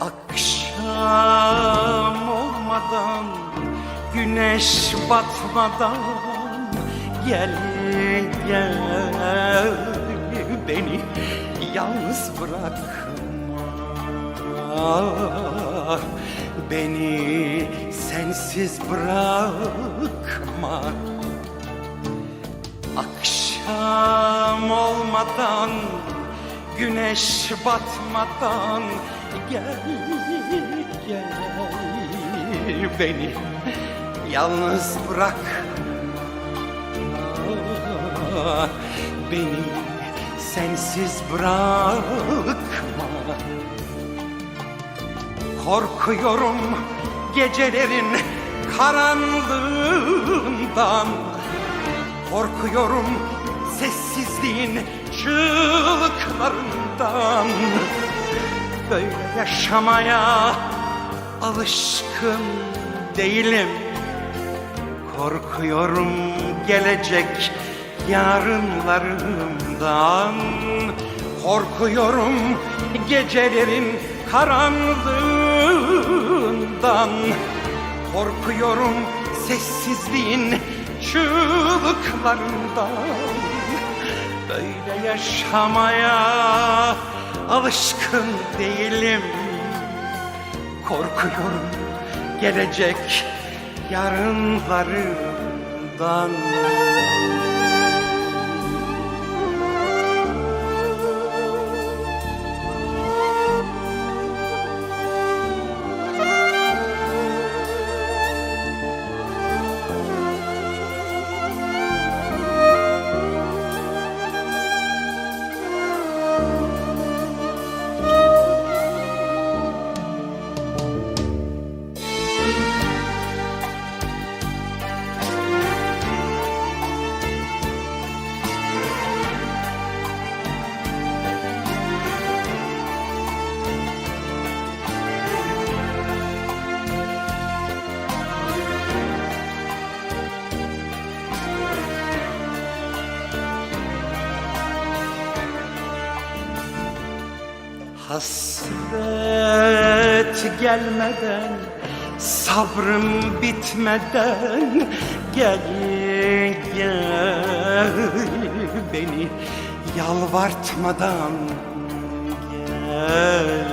Akşam olmadan güneş batmadan gel gel beni yalnız bırakma. Beni sensiz bırakma. Akşam olmadan güneş batmadan gel gel beni yalnız bırak. Beni sensiz bırakma. Korkuyorum gecelerin karanlığından. Korkuyorum sessizliğin çığlıklarından böyle yaşamaya alışkın değilim. Korkuyorum gelecek yarınlarımdan. Korkuyorum gecelerin karanlığından. Korkuyorum sessizliğin çığlıklarından Böyle yaşamaya alışkın değilim. Korkuyorum gelecek yarınlarından Hasret gelmeden Sabrım bitmeden Gel gel Beni yalvartmadan Gel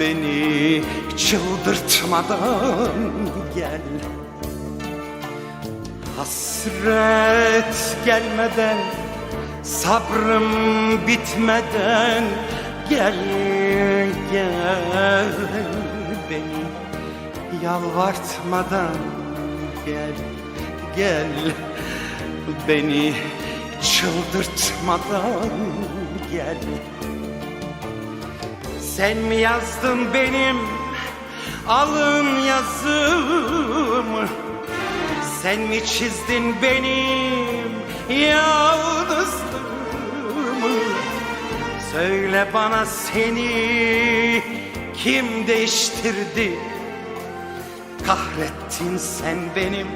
Beni çıldırtmadan Gel. Hasret gelmeden Sabrım bitmeden Gel gel beni yalvartmadan Gel gel beni çıldırtmadan Gel. Sen mi yazdın benim alın yazımı? Sen mi çizdin benim yalnızlığımı Söyle bana seni kim değiştirdi? Kahrettin sen benim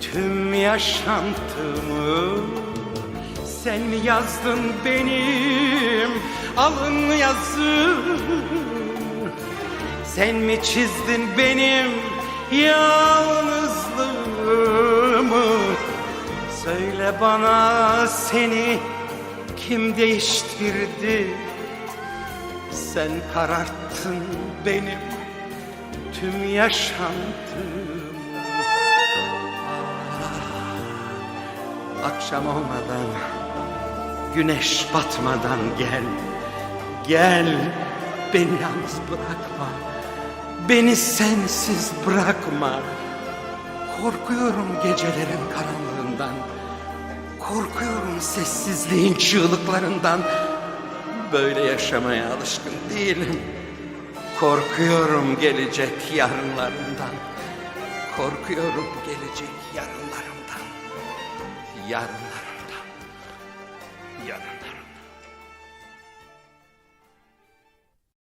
tüm yaşantımı. Sen yazdın benim alın yazımı sen mi çizdin benim yalnızlığımı? Söyle bana seni kim değiştirdi. Sen kararttın benim tüm yaşantımı. Ah, Akşam olmadan Güneş batmadan gel. Gel beni yalnız bırakma. Beni sensiz bırakma. Korkuyorum gecelerin karanlığından Korkuyorum sessizliğin çığlıklarından. Böyle yaşamaya alışkın değilim. Korkuyorum gelecek yarınlarından. Korkuyorum gelecek yarınlarımdan Yarınlarımdan Yarınlarımdan